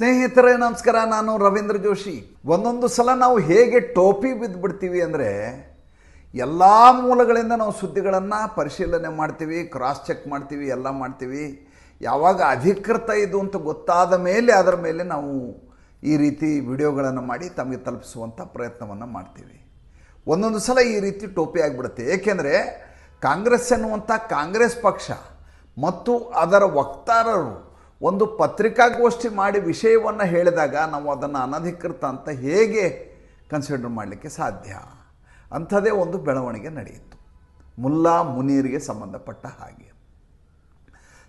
ಸ್ನೇಹಿತರೆ, ನಮಸ್ಕಾರ. ನಾನು ರವೀಂದ್ರ ಜೋಶಿ. ಒಂದೊಂದು ಸಲ ನಾವು ಹೇಗೆ ಟೋಪಿ ಬಿದ್ದುಬಿಡ್ತೀವಿ ಅಂದರೆ, ಎಲ್ಲ ಮೂಲಗಳಿಂದ ನಾವು ಸುದ್ದಿಗಳನ್ನು ಪರಿಶೀಲನೆ ಮಾಡ್ತೀವಿ ಕ್ರಾಸ್ ಚೆಕ್ ಮಾಡ್ತೀವಿ, ಎಲ್ಲ ಮಾಡ್ತೀವಿ. ಯಾವಾಗ ಅಧಿಕೃತ ಇದು ಅಂತ ಗೊತ್ತಾದ ಮೇಲೆ ಅದರ ಮೇಲೆ ನಾವು ಈ ರೀತಿ ವಿಡಿಯೋಗಳನ್ನು ಮಾಡಿ ತಮಗೆ ತಲುಪಿಸುವಂಥ ಪ್ರಯತ್ನವನ್ನು ಮಾಡ್ತೀವಿ. ಒಂದೊಂದು ಸಲ ಈ ರೀತಿ ಟೋಪಿ ಆಗಿಬಿಡುತ್ತೆ. ಏಕೆಂದರೆ, ಕಾಂಗ್ರೆಸ್ ಎನ್ನುವಂಥ ಕಾಂಗ್ರೆಸ್ ಪಕ್ಷ ಮತ್ತು ಅದರ ವಕ್ತಾರರು ಒಂದು ಪತ್ರಿಕಾಗೋಷ್ಠಿ ಮಾಡಿ ವಿಷಯವನ್ನು ಹೇಳಿದಾಗ ನಾವು ಅದನ್ನು ಅನಧಿಕೃತ ಅಂತ ಹೇಗೆ ಕನ್ಸಿಡರ್ ಮಾಡಲಿಕ್ಕೆ ಸಾಧ್ಯ? ಅಂಥದೇ ಒಂದು ಬೆಳವಣಿಗೆ ನಡೆಯಿತು. ಮುಲ್ಲಾ ಮುನೀರ್ಗೆ ಸಂಬಂಧಪಟ್ಟ ಹಾಗೆ.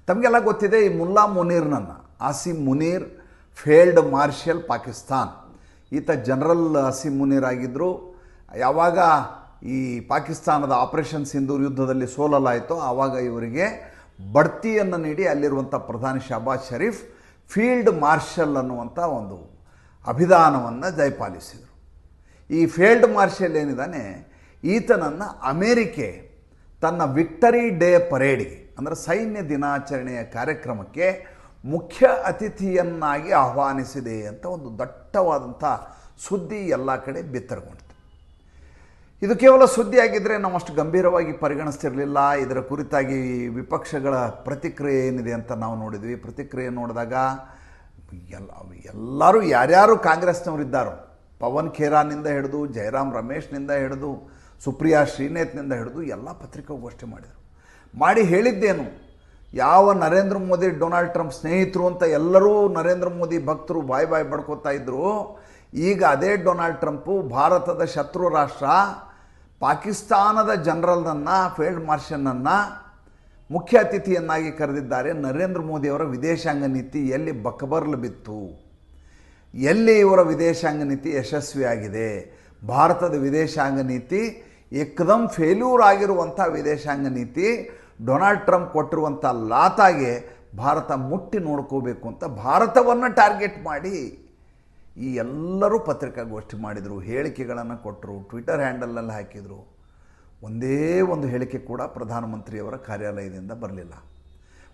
ತಮಗೆಲ್ಲ ಗೊತ್ತಿದೆ ಈ ಮುಲ್ಲಾ ಮುನೀರ್ನನ್ನು ಆಸಿಮ್ ಮುನೀರ್, ಫೇಲ್ಡ್ ಮಾರ್ಷಲ್ ಪಾಕಿಸ್ತಾನ್. ಈತ ಜನರಲ್ ಆಸಿಮ್ ಮುನೀರ್ ಆಗಿದ್ದರು ಯಾವಾಗ ಈ ಪಾಕಿಸ್ತಾನದ ಆಪರೇಷನ್ ಸಿಂಧೂರ್ ಯುದ್ಧದಲ್ಲಿ ಸೋಲಲಾಯಿತೋ ಆವಾಗ ಇವರಿಗೆ ಬಡ್ತಿಯನ್ನು ನೀಡಿ ಅಲ್ಲಿರುವಂಥ ಪ್ರಧಾನಿ ಶಹಬಾಜ್ ಶರೀಫ್ ಫೀಲ್ಡ್ ಮಾರ್ಷಲ್ ಅನ್ನುವಂಥ ಒಂದು ಅಭಿಧಾನವನ್ನು ಜಯಪಾಲಿಸಿದರು ಈ ಫೀಲ್ಡ್ ಮಾರ್ಷಲ್ ಏನಿದ್ದಾನೆ? ಈತನನ್ನು ಅಮೇರಿಕೆ ತನ್ನ ವಿಕ್ಟರಿ ಡೇ ಪರೇಡ್ಗೆ, ಅಂದರೆ ಸೈನ್ಯ ದಿನಾಚರಣೆಯ ಕಾರ್ಯಕ್ರಮಕ್ಕೆ ಮುಖ್ಯ ಅತಿಥಿಯನ್ನಾಗಿ ಆಹ್ವಾನಿಸಿದೆ ಅಂತ ಒಂದು ದಟ್ಟವಾದಂಥ ಸುದ್ದಿ ಎಲ್ಲ ಕಡೆ ಬಿತ್ತರಗೊಂಡಿತು ಇದು ಕೇವಲ ಸುದ್ದಿ ಆಗಿದ್ದರೆ ನಾವು ಅಷ್ಟು ಗಂಭೀರವಾಗಿ ಪರಿಗಣಿಸ್ತಿರಲಿಲ್ಲ. ಇದರ ಕುರಿತಾಗಿ ವಿಪಕ್ಷಗಳ ಪ್ರತಿಕ್ರಿಯೆ ಏನಿದೆ ಅಂತ ನಾವು ನೋಡಿದ್ವಿ. ಪ್ರತಿಕ್ರಿಯೆ ನೋಡಿದಾಗ ಎಲ್ಲ, ಎಲ್ಲರೂ ಯಾರ್ಯಾರು ಕಾಂಗ್ರೆಸ್ನವರಿದ್ದಾರೋ ಪವನ್ ಖೇರಾನಿಂದ ಹಿಡಿದು ಜಯರಾಮ್ ರಮೇಶ್ನಿಂದ ಹಿಡಿದು, ಸುಪ್ರಿಯಾ ಶ್ರೀನೇತ್ನಿಂದ ಹಿಡಿದು ಎಲ್ಲ ಪತ್ರಿಕಾಗೋಷ್ಠಿ ಮಾಡಿದರು. ಮಾಡಿ ಹೇಳಿದ್ದೇನು, ಯಾವ ನರೇಂದ್ರ ಮೋದಿ, ಡೊನಾಲ್ಡ್ ಟ್ರಂಪ್ ಸ್ನೇಹಿತರು ಅಂತ ಎಲ್ಲರೂ ನರೇಂದ್ರ ಮೋದಿ ಭಕ್ತರು ಬಾಯ್ ಬಾಯ್ ಬಡ್ಕೋತಾ ಇದ್ದರು ಈಗ ಅದೇ ಡೊನಾಲ್ಡ್ ಟ್ರಂಪು ಭಾರತದ ಶತ್ರು ರಾಷ್ಟ್ರ. ಪಾಕಿಸ್ತಾನದ ಜನರಲ್ನನ್ನು, ಫೀಲ್ಡ್ ಮಾರ್ಷಲನ್ನು ಮುಖ್ಯ ಅತಿಥಿಯನ್ನಾಗಿ ಕರೆದಿದ್ದಾರೆ ನರೇಂದ್ರ ಮೋದಿಯವರ ವಿದೇಶಾಂಗ ನೀತಿ ಎಲ್ಲಿ ಬಕಬರ್ಲು ಬಿತ್ತು? ಎಲ್ಲಿ ಇವರ ವಿದೇಶಾಂಗ ನೀತಿ ಯಶಸ್ವಿಯಾಗಿದೆ? ಭಾರತದ ವಿದೇಶಾಂಗ ನೀತಿ ಏಕದಮ್ ಫೇಲ್ಯೂರ್ ಆಗಿರುವಂಥ ವಿದೇಶಾಂಗ ನೀತಿ ಡೊನಾಲ್ಡ್ ಟ್ರಂಪ್ ಕೊಟ್ಟಿರುವಂಥ ಲಾತಾಗೆ ಭಾರತ ಮುಟ್ಟಿ ನೋಡ್ಕೋಬೇಕು ಅಂತ ಭಾರತವನ್ನು ಟಾರ್ಗೆಟ್ ಮಾಡಿ ಈ ಎಲ್ಲರೂ ಪತ್ರಿಕಾಗೋಷ್ಠಿ ಮಾಡಿದರು, ಹೇಳಿಕೆಗಳನ್ನು ಕೊಟ್ಟರು ಟ್ವಿಟರ್ ಹ್ಯಾಂಡಲಲ್ಲಿ ಹಾಕಿದರು. ಒಂದೇ ಒಂದು ಹೇಳಿಕೆ ಕೂಡ ಪ್ರಧಾನಮಂತ್ರಿಯವರ ಕಾರ್ಯಾಲಯದಿಂದ ಬರಲಿಲ್ಲ.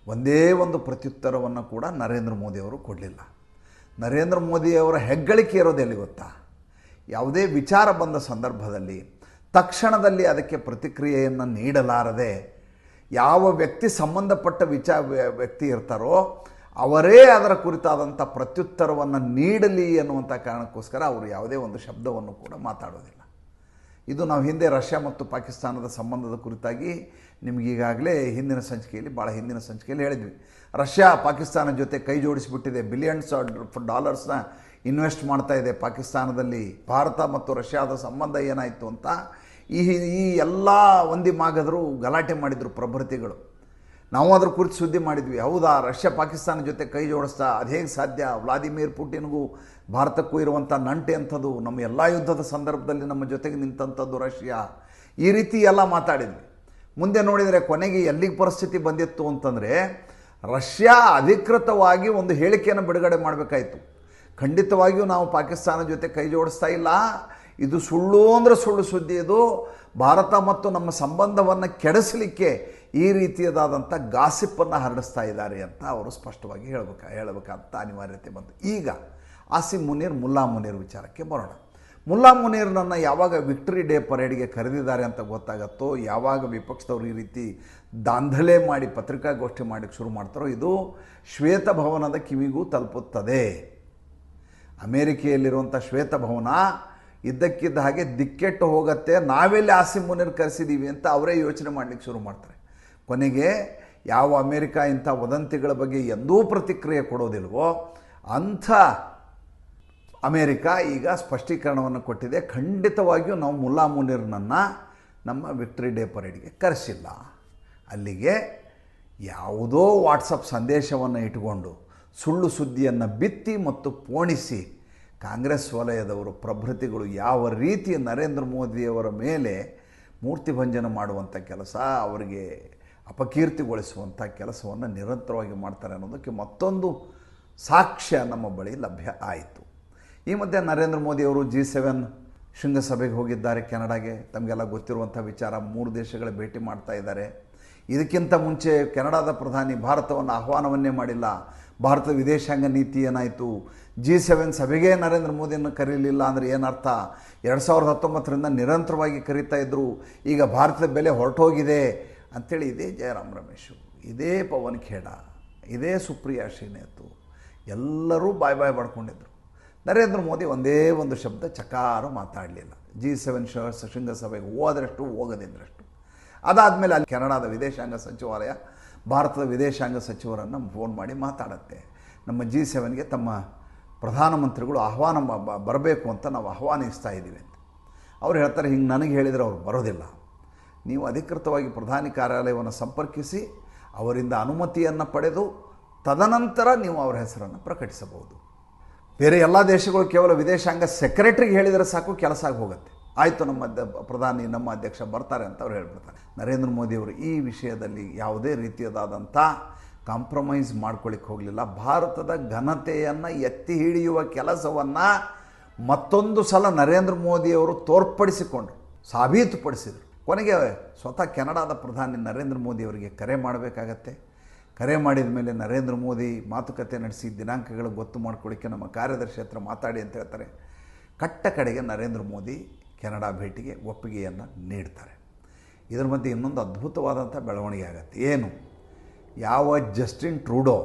ಒಂದೇ ಒಂದು ಪ್ರತ್ಯುತ್ತರವನ್ನು ಕೂಡ ನರೇಂದ್ರ ಮೋದಿಯವರು ಕೊಡಲಿಲ್ಲ. ನರೇಂದ್ರ ಮೋದಿಯವರ ಹೆಗ್ಗಳಿಕೆ ಇರೋದು ಎಲ್ಲಿ ಗೊತ್ತಾ? ಯಾವುದೇ ವಿಚಾರ ಬಂದ ಸಂದರ್ಭದಲ್ಲಿ ತಕ್ಷಣದಲ್ಲಿ ಅದಕ್ಕೆ ಪ್ರತಿಕ್ರಿಯೆಯನ್ನು ನೀಡಲಾರದೆ ಯಾವ ವ್ಯಕ್ತಿ ಸಂಬಂಧಪಟ್ಟ ವಿಚಾರ ವ್ಯಕ್ತಿ ಇರ್ತಾರೋ ಅವರೇ ಅದರ ಕುರಿತಾದಂಥ ಪ್ರತ್ಯುತ್ತರವನ್ನು ನೀಡಲಿ ಅನ್ನುವಂಥ ಕಾರಣಕ್ಕೋಸ್ಕರ ಅವರು ಯಾವುದೇ ಒಂದು ಶಬ್ದವನ್ನು ಕೂಡ ಮಾತಾಡೋದಿಲ್ಲ. ಇದು ನಾವು ಹಿಂದೆ ರಷ್ಯಾ ಮತ್ತು ಪಾಕಿಸ್ತಾನದ ಸಂಬಂಧದ ಕುರಿತಾಗಿ ನಿಮಗೀಗಾಗಲೇ ಹಿಂದಿನ ಸಂಚಿಕೆಯಲ್ಲಿ ಭಾಳ ಹಿಂದಿನ ಸಂಚಿಕೆಯಲ್ಲಿ ಹೇಳಿದ್ವಿ. ರಷ್ಯಾ, ಪಾಕಿಸ್ತಾನ ಜೊತೆ ಕೈ ಜೋಡಿಸಿಬಿಟ್ಟಿದೆ. ಬಿಲಿಯನ್ಸ್ ಆಫ್ ಡಾಲರ್ಸ್ನ ಇನ್ವೆಸ್ಟ್ ಮಾಡ್ತಾ ಇದೆ ಪಾಕಿಸ್ತಾನದಲ್ಲಿ. ಭಾರತ ಮತ್ತು ರಷ್ಯಾದ ಸಂಬಂಧ ಏನಾಯಿತು ಅಂತ ಈ ಈ ಎಲ್ಲ ಒಂದಿ ಮಾಗದರು ಗಲಾಟೆ ಮಾಡಿದರು ಪ್ರಭೃತಿಗಳು. ನಾವು ಅದ್ರ ಕುರಿತು ಸುದ್ದಿ ಮಾಡಿದ್ವಿ. ಹೌದಾ? ರಷ್ಯಾ ಪಾಕಿಸ್ತಾನ ಜೊತೆ ಕೈ ಜೋಡಿಸ್ತಾ ಅದು ಹೇಗೆ ಸಾಧ್ಯ? ವ್ಲಾದಿಮಿರ್ ಪುಟಿನ್ಗೂ ಭಾರತಕ್ಕೂ ಇರುವಂಥ ನಂಟೆ ಅಂಥದ್ದು, ನಮ್ಮ ಎಲ್ಲ ಯುದ್ಧದ ಸಂದರ್ಭದಲ್ಲಿ ನಮ್ಮ ಜೊತೆಗೆ ನಿಂತಂಥದ್ದು ರಷ್ಯಾ. ಈ ರೀತಿ ಎಲ್ಲ ಮಾತಾಡಿದ್ವಿ. ಮುಂದೆ ನೋಡಿದರೆ ಕೊನೆಗೆ ಎಲ್ಲಿಗೆ ಪರಿಸ್ಥಿತಿ ಬಂದಿತ್ತು ಅಂತಂದರೆ, ರಷ್ಯಾ ಅಧಿಕೃತವಾಗಿ ಒಂದು ಹೇಳಿಕೆಯನ್ನು ಬಿಡುಗಡೆ ಮಾಡಬೇಕಾಯಿತು. ಖಂಡಿತವಾಗಿಯೂ ನಾವು ಪಾಕಿಸ್ತಾನ ಜೊತೆ ಕೈ ಜೋಡಿಸ್ತಾ ಇಲ್ಲ. ಇದು ಸುಳ್ಳು ಅಂದರೆ ಸುಳ್ಳು ಸುದ್ದಿ ಇದು. ಭಾರತ ಮತ್ತು ನಮ್ಮ ಸಂಬಂಧವನ್ನು ಕೆಡಿಸಲಿಕ್ಕೆ ಈ ರೀತಿಯದಾದಂಥ ಗಾಸಿಪ್ಪನ್ನು ಹರಡಿಸ್ತಾ ಇದ್ದಾರೆ ಅಂತ ಅವರು ಸ್ಪಷ್ಟವಾಗಿ ಹೇಳಬೇಕು, ಹೇಳಬೇಕಂತ ಅನಿವಾರ್ಯತೆ ಬಂತು. ಈಗ ಆಸಿಮ್ ಮುನೀರ್, ಮುಲ್ಲಾ ಮುನೀರ್ ವಿಚಾರಕ್ಕೆ ಬರೋಣ. ಮುಲ್ಲಾ ಮುನೀರ್ನನ್ನು ಯಾವಾಗ ವಿಕ್ಟರಿ ಡೇ ಪರೇಡ್ಗೆ ಕರೆದಿದ್ದಾರೆ ಅಂತ ಗೊತ್ತಾಗತ್ತೋ, ಯಾವಾಗ ವಿಪಕ್ಷದವರು ಈ ರೀತಿ ದಾಂಧಲೆ ಮಾಡಿ ಪತ್ರಿಕಾಗೋಷ್ಠಿ ಮಾಡಕ್ಕೆ ಶುರು ಮಾಡ್ತಾರೋ, ಇದು ಶ್ವೇತಭವನದ ಕಿವಿಗೂ ತಲುಪುತ್ತದೆ. ಅಮೇರಿಕೆಯಲ್ಲಿರುವಂಥ ಶ್ವೇತಭವನ ಇದ್ದಕ್ಕಿದ್ದ ಹಾಗೆ ದಿಕ್ಕೆಟ್ಟು ಹೋಗುತ್ತೆ, ನಾವೆಲ್ಲಿ ಆಸಿಮ್ ಮುನೀರ್ ಕರೆಸಿದ್ದೀವಿ ಅಂತ ಅವರೇ ಯೋಚನೆ ಮಾಡಲಿಕ್ಕೆ ಶುರು ಮಾಡ್ತಾರೆ. ಕೊನೆಗೆ ಯಾವ ಅಮೇರಿಕ ಇಂಥ ವದಂತಿಗಳ ಬಗ್ಗೆ ಎಂದೂ ಪ್ರತಿಕ್ರಿಯೆ ಕೊಡೋದಿಲ್ವೋ, ಅಂಥ ಅಮೇರಿಕ ಈಗ ಸ್ಪಷ್ಟೀಕರಣವನ್ನು ಕೊಟ್ಟಿದೆ. ಖಂಡಿತವಾಗಿಯೂ ನಾವು ಮುಲ್ಲಾ ಮುನೀರ್ನನ್ನು ನಮ್ಮ ವಿಕ್ಟ್ರಿ ಡೇ ಪರೇಡ್ಗೆ ಕರೆಸಿಲ್ಲ. ಅಲ್ಲಿಗೆ ಯಾವುದೋ ವಾಟ್ಸಪ್ ಸಂದೇಶವನ್ನು ಇಟ್ಟುಕೊಂಡು ಸುಳ್ಳು ಸುದ್ದಿಯನ್ನು ಬಿತ್ತಿ ಮತ್ತು ಪೋಣಿಸಿ ಕಾಂಗ್ರೆಸ್ ವಲಯದವರು ಪ್ರಭೃತಿಗಳು ಯಾವ ರೀತಿ ನರೇಂದ್ರ ಮೋದಿಯವರ ಮೇಲೆ ಮೂರ್ತಿ ಭಂಜನ ಮಾಡುವಂಥ ಕೆಲಸ ಅವರಿಗೆ ಅಪಕೀರ್ತಿಗೊಳಿಸುವಂಥ ಕೆಲಸವನ್ನು ನಿರಂತರವಾಗಿ ಮಾಡ್ತಾರೆ ಅನ್ನೋದಕ್ಕೆ ಮತ್ತೊಂದು ಸಾಕ್ಷ್ಯ ನಮ್ಮ ಬಳಿ ಲಭ್ಯ ಆಯಿತು. ಈ ಮಧ್ಯೆ ನರೇಂದ್ರ ಮೋದಿಯವರು ಜಿ ಸೆವೆನ್ ಶೃಂಗಸಭೆಗೆ ಹೋಗಿದ್ದಾರೆ ಕೆನಡಾಗೆ. ತಮಗೆಲ್ಲ ಗೊತ್ತಿರುವಂಥ ವಿಚಾರ, ಮೂರು ದೇಶಗಳ ಭೇಟಿ ಮಾಡ್ತಾ ಇದ್ದಾರೆ. ಇದಕ್ಕಿಂತ ಮುಂಚೆ ಕೆನಡಾದ ಪ್ರಧಾನಿ ಭಾರತವನ್ನು ಆಹ್ವಾನವನ್ನೇ ಮಾಡಿಲ್ಲ. ಭಾರತದ ವಿದೇಶಾಂಗ ನೀತಿ ಏನಾಯಿತು? ಜಿ ಸೆವೆನ್ ಸಭೆಗೆ ನರೇಂದ್ರ ಮೋದಿಯನ್ನು ಕರೀಲಿಲ್ಲ ಅಂದರೆ ಏನರ್ಥ? ಎರಡು ಸಾವಿರದ ಹತ್ತೊಂಬತ್ತರಿಂದ ನಿರಂತರವಾಗಿ ಕರೀತಾ ಇದ್ದರು ಈಗ ಭಾರತದ ಬೆಲೆ ಹೊರಟೋಗಿದೆ. ಅಂಥೇಳಿ ಇದೇ ಜಯರಾಮ್ ರಮೇಶು, ಇದೇ ಪವನ್ ಖೇಡ, ಇದೇ ಸುಪ್ರಿಯಾ ಶ್ರೀನೇತು, ಎಲ್ಲರೂ ಬಾಯ್ ಬಾಯ್ ಮಾಡ್ಕೊಂಡಿದ್ರು ನರೇಂದ್ರ ಮೋದಿ ಒಂದೇ ಒಂದು ಶಬ್ದ ಚಕಾರ ಮಾತಾಡಲಿಲ್ಲ. ಜಿ ಸೆವೆನ್ ಶರ್ಟ್ಸ್ ಶೃಂಗಸಭೆಗೆ ಹೋದರಷ್ಟು ಹೋಗದಿದ್ದರಷ್ಟು ಅದಾದಮೇಲೆ ಅಲ್ಲಿ ಕೆನಡಾದ ವಿದೇಶಾಂಗ ಸಚಿವಾಲಯ, ಭಾರತದ ವಿದೇಶಾಂಗ ಸಚಿವರನ್ನು ಫೋನ್ ಮಾಡಿ ಮಾತಾಡುತ್ತೆ. ನಮ್ಮ ಜಿ ಸೆವೆನ್ಗೆ ತಮ್ಮ ಪ್ರಧಾನಮಂತ್ರಿಗಳು ಆಹ್ವಾನ ಬರಬೇಕು ಅಂತ ನಾವು ಆಹ್ವಾನಿಸ್ತಾ ಇದ್ದೀವಿ ಅಂತ. ಅವ್ರು ಹೇಳ್ತಾರೆ, ಹಿಂಗೆ ನನಗೆ ಹೇಳಿದರೆ ಅವ್ರು ಬರೋದಿಲ್ಲ. ನೀವು ಅಧಿಕೃತವಾಗಿ ಪ್ರಧಾನಿ ಕಾರ್ಯಾಲಯವನ್ನು ಸಂಪರ್ಕಿಸಿ, ಅವರಿಂದ ಅನುಮತಿಯನ್ನು ಪಡೆದು, ತದನಂತರ ನೀವು ಅವರ ಹೆಸರನ್ನು ಪ್ರಕಟಿಸಬಹುದು. ಬೇರೆ ಎಲ್ಲ ದೇಶಗಳು ಕೇವಲ ವಿದೇಶಾಂಗ ಸೆಕ್ರೆಟ್ರಿಗೆ ಹೇಳಿದರೆ ಸಾಕು, ಕೆಲಸ ಆಗಿ ಹೋಗುತ್ತೆ ಆಯಿತು, ನಮ್ಮ ಪ್ರಧಾನಿ, ನಮ್ಮ ಅಧ್ಯಕ್ಷ ಬರ್ತಾರೆ ಅಂತ ಅವ್ರು ಹೇಳ್ಬಿಡ್ತಾರೆ. ನರೇಂದ್ರ ಮೋದಿಯವರು ಈ ವಿಷಯದಲ್ಲಿ ಯಾವುದೇ ರೀತಿಯದಾದಂಥ ಕಾಂಪ್ರಮೈಸ್ ಮಾಡ್ಕೊಳ್ಳಿಕ್ಕೆ ಹೋಗಲಿಲ್ಲ. ಭಾರತದ ಘನತೆಯನ್ನು ಎತ್ತಿ ಹಿಡಿಯುವ ಕೆಲಸವನ್ನು ಮತ್ತೊಂದು ಸಲ ನರೇಂದ್ರ ಮೋದಿಯವರು ತೋರ್ಪಡಿಸಿಕೊಂಡ್ರು, ಸಾಬೀತುಪಡಿಸಿದರು. ಕೊನೆಗೆ ಸ್ವತಃ ಕೆನಡಾದ ಪ್ರಧಾನಿ ನರೇಂದ್ರ ಮೋದಿ ಅವರಿಗೆ ಕರೆ ಮಾಡಬೇಕಾಗತ್ತೆ. ಕರೆ ಮಾಡಿದ ಮೇಲೆ ನರೇಂದ್ರ ಮೋದಿ ಮಾತುಕತೆ ನಡೆಸಿ ದಿನಾಂಕಗಳು ಗೊತ್ತು ಮಾಡ್ಕೊಳ್ಳಿಕ್ಕೆ ನಮ್ಮ ಕಾರ್ಯದರ್ಶಿ ಹತ್ರ ಮಾತಾಡಿ ಅಂತ ಹೇಳ್ತಾರೆ. ಕಟ್ಟ ಕಡೆಗೆ ನರೇಂದ್ರ ಮೋದಿ ಕೆನಡಾ ಭೇಟಿಗೆ ಒಪ್ಪಿಗೆಯನ್ನು ನೀಡ್ತಾರೆ. ಇದರ ಮಧ್ಯೆ ಇನ್ನೊಂದು ಅದ್ಭುತವಾದಂಥ ಬೆಳವಣಿಗೆ ಆಗುತ್ತೆ. ಏನು? ಯಾವ ಜಸ್ಟಿನ್ ಟ್ರೂಡೋ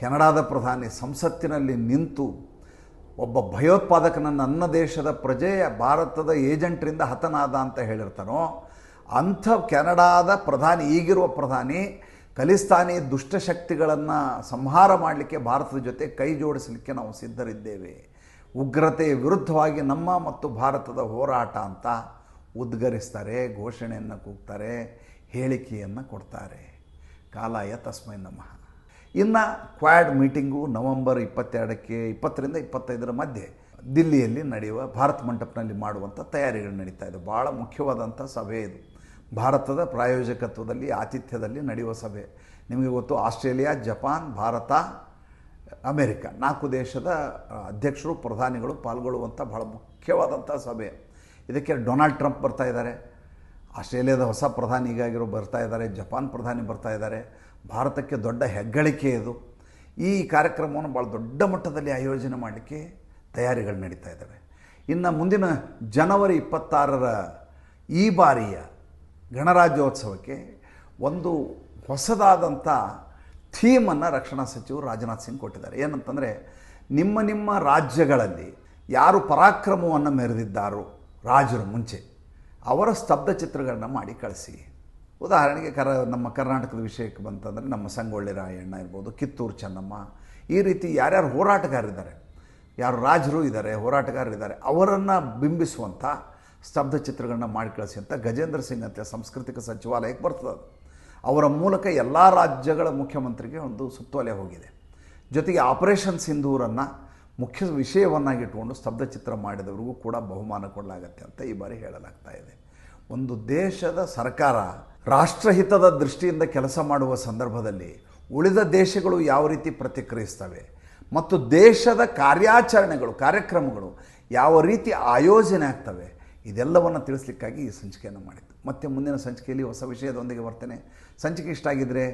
ಕೆನಡಾದ ಪ್ರಧಾನಿ ಸಂಸತ್ತಿನಲ್ಲಿ ನಿಂತು ಒಬ್ಬ ಭಯೋತ್ಪಾದಕನ ನನ್ನ ದೇಶದ ಪ್ರಜೆ, ಭಾರತದ ಏಜೆಂಟ್ರಿಂದ ಹತನಾದ ಅಂತ ಹೇಳಿರ್ತಾನೋ, ಅಂಥ ಕೆನಡಾದ ಪ್ರಧಾನಿ, ಈಗಿರುವ ಪ್ರಧಾನಿ, ಖಲಿಸ್ತಾನಿ ದುಷ್ಟಶಕ್ತಿಗಳನ್ನು ಸಂಹಾರ ಮಾಡಲಿಕ್ಕೆ ಭಾರತದ ಜೊತೆ ಕೈ ಜೋಡಿಸಲಿಕ್ಕೆ ನಾವು ಸಿದ್ಧರಿದ್ದೇವೆ. ಉಗ್ರತೆಯ ವಿರುದ್ಧವಾಗಿ ನಮ್ಮ ಮತ್ತು ಭಾರತದ ಹೋರಾಟ ಅಂತ ಉದ್ಗರಿಸ್ತಾರೆ, ಘೋಷಣೆಯನ್ನು ಕೂಗ್ತಾರೆ, ಹೇಳಿಕೆಯನ್ನು ಕೊಡ್ತಾರೆ. ಕಾಲಾಯ ತಸ್ಮೈ ನಮಃ. ಇನ್ನು ಕ್ವಾಡ್ ಮೀಟಿಂಗು ನವೆಂಬರ್ ಇಪ್ಪತ್ತೆರಡಕ್ಕೆ, ಇಪ್ಪತ್ತರಿಂದ ಇಪ್ಪತ್ತೈದರ ಮಧ್ಯೆ ದಿಲ್ಲಿಯಲ್ಲಿ ನಡೆಯುವ ಭಾರತ್ ಮಂಟಪನಲ್ಲಿ ಮಾಡುವಂಥ ತಯಾರಿಗಳು ನಡೀತಾ ಇದೆ. ಭಾಳ ಮುಖ್ಯವಾದಂಥ ಸಭೆ ಇದು. ಭಾರತದ ಪ್ರಾಯೋಜಕತ್ವದಲ್ಲಿ, ಆತಿಥ್ಯದಲ್ಲಿ ನಡೆಯುವ ಸಭೆ. ನಿಮಗೆ ಗೊತ್ತು, ಆಸ್ಟ್ರೇಲಿಯಾ, ಜಪಾನ್, ಭಾರತ, ಅಮೇರಿಕ ನಾಲ್ಕು ದೇಶದ ಅಧ್ಯಕ್ಷರು, ಪ್ರಧಾನಿಗಳು ಪಾಲ್ಗೊಳ್ಳುವಂಥ ಭಾಳ ಮುಖ್ಯವಾದಂಥ ಸಭೆ. ಇದಕ್ಕೆ ಡೊನಾಲ್ಡ್ ಟ್ರಂಪ್ ಬರ್ತಾ ಇದ್ದಾರೆ. ಆಸ್ಟ್ರೇಲಿಯಾದ ಹೊಸ ಪ್ರಧಾನಿ ಈಗಾಗಿರೋ ಬರ್ತಾ ಇದ್ದಾರೆ. ಜಪಾನ್ ಪ್ರಧಾನಿ ಬರ್ತಾ ಇದ್ದಾರೆ. ಭಾರತಕ್ಕೆ ದೊಡ್ಡ ಹೆಗ್ಗಳಿಕೆ ಇದು. ಈ ಕಾರ್ಯಕ್ರಮವನ್ನು ಭಾಳ ದೊಡ್ಡ ಮಟ್ಟದಲ್ಲಿ ಆಯೋಜನೆ ಮಾಡಲಿಕ್ಕೆ ತಯಾರಿಗಳು ನಡೀತಾ ಇದ್ದಾವೆ. ಇನ್ನು ಮುಂದಿನ ಜನವರಿ ಇಪ್ಪತ್ತಾರರ ಈ ಬಾರಿಯ ಗಣರಾಜ್ಯೋತ್ಸವಕ್ಕೆ ಒಂದು ಹೊಸದಾದಂಥ ಥೀಮನ್ನು ರಕ್ಷಣಾ ಸಚಿವರು ರಾಜನಾಥ್ ಸಿಂಗ್ ಕೊಟ್ಟಿದ್ದಾರೆ. ಏನಂತಂದರೆ, ನಿಮ್ಮ ನಿಮ್ಮ ರಾಜ್ಯಗಳಲ್ಲಿ ಯಾರು ಪರಾಕ್ರಮವನ್ನು ಮೆರೆದಿದ್ದಾರೋ ರಾಜರು ಮುಂಚೆ ಅವರ ಸ್ತಬ್ಧ ಚಿತ್ರಗಳನ್ನ ಮಾಡಿ ಕಳಿಸಿ. ಉದಾಹರಣೆಗೆ ಕರ, ನಮ್ಮ ಕರ್ನಾಟಕದ ವಿಷಯಕ್ಕೆ ಬಂತಂದರೆ ನಮ್ಮ ಸಂಗೊಳ್ಳಿ ರಾಯಣ್ಣ ಇರ್ಬೋದು, ಕಿತ್ತೂರು ಚೆನ್ನಮ್ಮ, ಈ ರೀತಿ ಯಾರ್ಯಾರು ಹೋರಾಟಗಾರರಿದ್ದಾರೆ, ಯಾರು ರಾಜರು ಇದ್ದಾರೆ ಹೋರಾಟಗಾರರಿದ್ದಾರೆ ಅವರನ್ನು ಬಿಂಬಿಸುವಂಥ ಸ್ತಬ್ಧ ಚಿತ್ರಗಳನ್ನ ಮಾಡಿ ಕಳಿಸಿ ಅಂತ ಗಜೇಂದ್ರ ಸಿಂಗ್ ಅಂತ ಸಾಂಸ್ಕೃತಿಕ ಸಚಿವಾಲಯಕ್ಕೆ ಬರ್ತದೆ. ಅವರ ಮೂಲಕ ಎಲ್ಲ ರಾಜ್ಯಗಳ ಮುಖ್ಯಮಂತ್ರಿಗೆ ಒಂದು ಸುತ್ತೋಲೆ ಹೋಗಿದೆ ಜೊತೆಗೆ ಆಪರೇಷನ್ ಸಿಂಧೂರನ್ನು ಮುಖ್ಯ ವಿಷಯವನ್ನಾಗಿಟ್ಕೊಂಡು ಸ್ತಬ್ಧ ಚಿತ್ರ ಮಾಡಿದವರಿಗೂ ಕೂಡ ಬಹುಮಾನ ಕೊಡಲಾಗತ್ತೆ ಅಂತ ಈ ಬಾರಿ ಹೇಳಲಾಗ್ತಾ ಇದೆ ಒಂದು ದೇಶದ ಸರ್ಕಾರ ರಾಷ್ಟ್ರಹಿತದ ದೃಷ್ಟಿಯಿಂದ ಕೆಲಸ ಮಾಡುವ ಸಂದರ್ಭದಲ್ಲಿ ಉಳಿದ ದೇಶಗಳು ಯಾವ ರೀತಿ ಪ್ರತಿಕ್ರಿಯಿಸ್ತವೆ ಮತ್ತು ದೇಶದ ಕಾರ್ಯಾಚರಣೆಗಳು, ಕಾರ್ಯಕ್ರಮಗಳು ಯಾವ ರೀತಿ ಆಯೋಜನೆ ಆಗ್ತವೆ, ಇದೆಲ್ಲವನ್ನು ತಿಳಿಸ್ಲಿಕ್ಕಾಗಿ ಈ ಸಂಚಿಕೆಯನ್ನು ಮಾಡಿದ್ದು. ಮತ್ತೆ ಮುಂದಿನ ಸಂಚಿಕೆಯಲ್ಲಿ ಹೊಸ ವಿಷಯದೊಂದಿಗೆ ಬರ್ತೇನೆ. ಸಂಚಿಕೆ ಇಷ್ಟ ಆಗಿದ್ದರೆ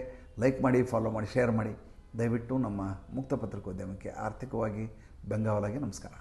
ಲೈಕ್ ಮಾಡಿ ಫಾಲೋ ಮಾಡಿ ಶೇರ್ ಮಾಡಿ. ದಯವಿಟ್ಟು ನಮ್ಮ ಮುಕ್ತ ಪತ್ರಿಕೋದ್ಯಮಕ್ಕೆ ಆರ್ಥಿಕವಾಗಿ ಬೆಂಗಾವಲಾಗಿ ನಮಸ್ಕಾರ.